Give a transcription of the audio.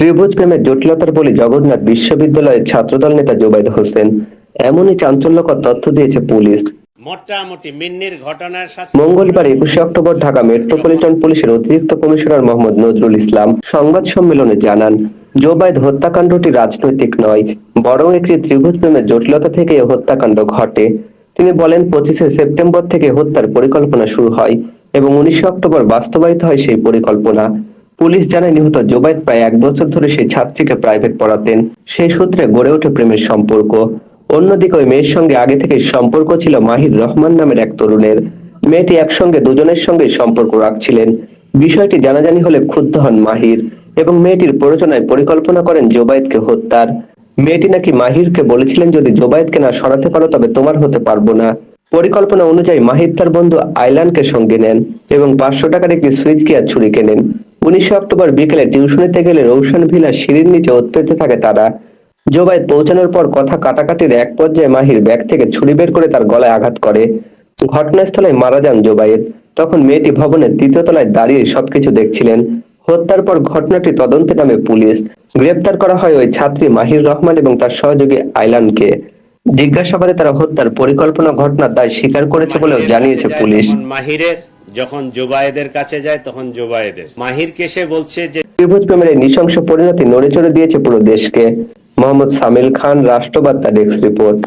ত্রিভুজ প্রেমের জটিলতার বলি জগন্নাথ বিশ্ববিদ্যালয়ের ছাত্রদল নেতা জোবাইদ হোসেন। এমনই চাঞ্চল্যকর তথ্য দিয়েছে পুলিশ। মোটামুটি মিন্নির ঘটনার সাথে মঙ্গলবার একুশে অক্টোবর ঢাকা মেট্রোপলিটন পুলিশের অতিরিক্ত কমিশনার মোহাম্মদ নজরুল ইসলাম সংবাদ সম্মেলনে জানান জোবাইদ হত্যাকাণ্ডটি রাজনৈতিক নয় বরং একটি ত্রিভুজ প্রেমের জটিলতা থেকে হত্যাকাণ্ড ঘটে। তিনি বলেন পঁচিশে সেপ্টেম্বর থেকে হত্যার পরিকল্পনা শুরু হয় এবং উনিশে অক্টোবর বাস্তবায়িত হয় সেই পরিকল্পনা। পুলিশ জানায়, নিহত জোবাইদ প্রায় এক বছর ধরে সেই ছাত্রীকে প্রাইভেট পড়াতেন। সেই সূত্রে গড়ে ওঠে প্রেমের সম্পর্ক। অন্যদিকে ওই মেয়ের সঙ্গে আগে থেকে সম্পর্ক ছিল মাহির রহমান নামের এক তরুণের। মেয়েটি একসঙ্গে দুজনের সঙ্গে সম্পর্ক রাখছিলেন। বিষয়টি জানাজানি হলে ক্ষুব্ধ হন মাহির এবং মেয়েটির প্ররোচনায় পরিকল্পনা করেন জোবায়েদকে হত্যার। মেয়েটি নাকি মাহিরকে বলেছিলেন যদি জোবায়েদকে না সরাতে পারো, তবে তোমার হতে পারব না। পরিকল্পনা অনুযায়ী মাহির তার বন্ধু আইলানকে সঙ্গে নেন এবং পাঁচশো টাকার একটি সুইচ গিয়ার ছুরি কেনেন। উনিশে অক্টোবর বিকেলে টিউশনিতে গেলে রৌশন ভিলা সিঁড়ির নিচে উৎপেতে থাকে তারা। জোবাইদ পৌঁছানোর পর কথা কাটাকাটির এক পর্যায়ে মাহির ব্যাগ থেকে ছুরি বের করে তার গলায় আঘাত করে। ঘটনাস্থলে মারা যান জোবাইদ তখন মেয়েটি ভবনের তৃতীয় তলায় দাঁড়িয়ে সবকিছু দেখছিলেন। হত্যার পর ঘটনাটি তদন্তে নামে পুলিশ। গ্রেপ্তার করা হয় ওই ছাত্রী মাহির রহমান এবং তার সহযোগী আইলানকে। জিজ্ঞাসাবাদে তারা হত্যার পরিকল্পনা ঘটনার দায় স্বীকার করেছে বলেও জানিয়েছে পুলিশ। মাহিরের যখন জোবায়েদের কাছে যায়, তখন জোবায়েদের। মাহির কেসে বলছে যে, ত্রিভুজ প্রেমের নৃশংস পরিণতি নড়ে চড়ে দিয়েছে পুরো দেশকে। মোহাম্মদ সামিল খান রাষ্ট্রবার্তা ডেস্ক রিপোর্ট।